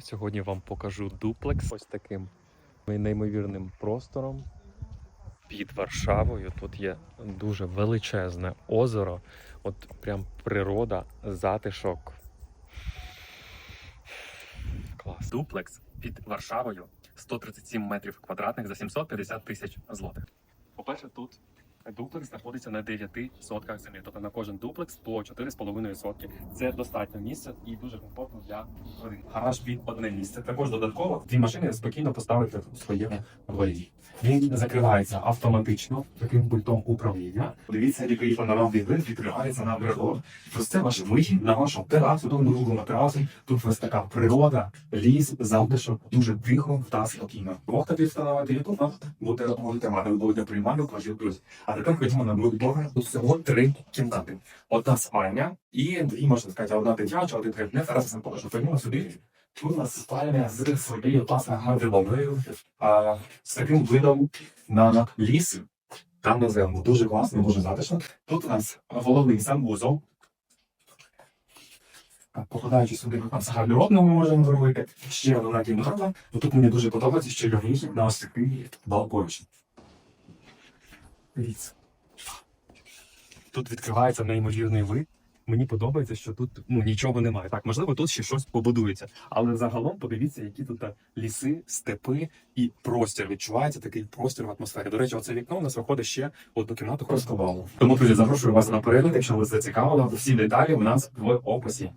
Сьогодні вам покажу дуплекс ось таким неймовірним простором під Варшавою. Тут є дуже величезне озеро, от прям природа, затишок. Клас. Дуплекс під Варшавою 137 метрів квадратних за 750 тисяч злотих. По-перше, тут дуплекс знаходиться на 9 сотках землі. Тобто на кожен дуплекс по 4,5 сотки. Це достатньо місця і дуже комфортно для родин. Гараж під одне місце. Також додатково дві машини спокійно поставити у своєму дворі. Він закривається автоматично таким пультом управління. Дивіться, який панорамний вид відкривається на природу. Ось це ваш вихід на вашу терасу, тому другому терасу. Тут ось така природа, ліс, затишок, дуже тихо та спокійно. Двох таких встановити і тут можете мати буде приймальну квартиру плюс. А тепер ходімо на поверх. Тут всього три кімнати. Одна спальня і дві, можна сказати, одна дитяча, один кабінет. Зараз вам покажу. Ходімо сюди. Тут у нас спальня з своєю власною гардеробною, з таким видом на ліс. Там на землю. Дуже класно, дуже затишно. Тут у нас головний санвузол. Покладаючи сюди з гардеробною ми можемо зробити. Ще одна кімната. Тут мені дуже подобається, що є на ось такий балкончик. Дивіться. Тут відкривається неймовірний вид. Мені подобається, що тут ну нічого немає. Так, можливо, тут ще щось побудується. Але загалом подивіться, які тут е, ліси, степи і простір. Відчувається такий простір в атмосфері. До речі, оце вікно у нас виходить ще одну кімнату розкладало. Тому, друзі, запрошую вас на перегляд, якщо вас зацікавило. Всі деталі у нас в описі.